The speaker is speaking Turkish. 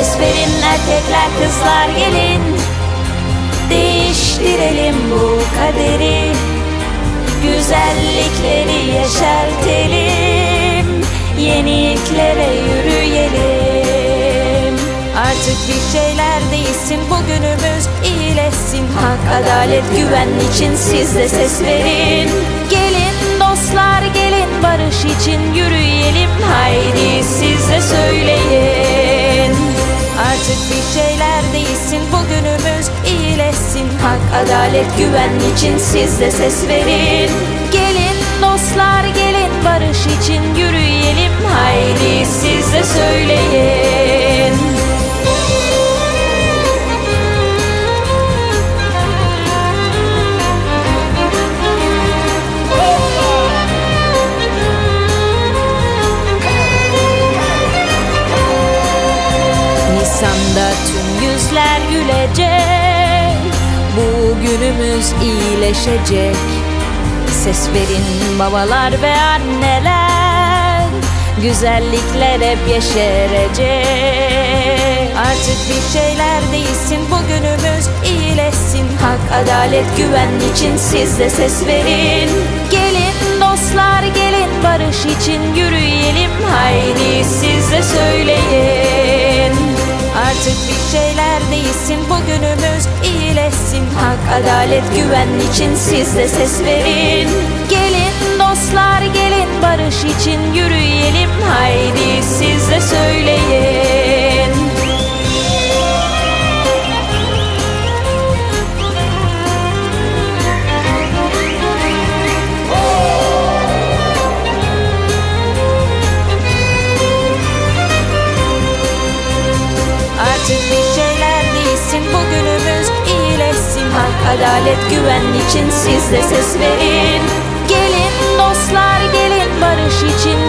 Ses verin erkekler kızlar gelin. Değiştirelim bu kaderi. Güzellikleri yeşertelim. Yeniliklere yürüyelim. Artık bir şeyler değilsin bugünümüz iyileşsin. Hak, adalet, güven için siz de ses verin. Gelin dostlar gelin barış için yürüyelim. Haydi Artık bir şeyler değilsin bugünümüz iyileşsin. Hak, adalet, güven için siz de ses verin. Gelin dostlar Nisan'da tüm yüzler gülecek. Bugünümüz iyileşecek. Ses verin babalar ve anneler. Güzellikler hep yeşerecek. Artık bir şeyler değilsin bugünümüz iyileşsin. Hak, adalet, güven için siz de ses verin. Gelin dostlar gelin barış için yürüyelim. Haydi siz de söyleyin Artık bir şeyler değilsin bugünümüz iyileşsin. Hak, adalet, güven için siz de ses verin. Gelin dostlar gelin barış için yürüyelim. Haydi Artık bir şeyler değilsin bugünümüz iyileşsin. Hak, adalet, güven için siz de ses verin. Gelin dostlar gelin barış için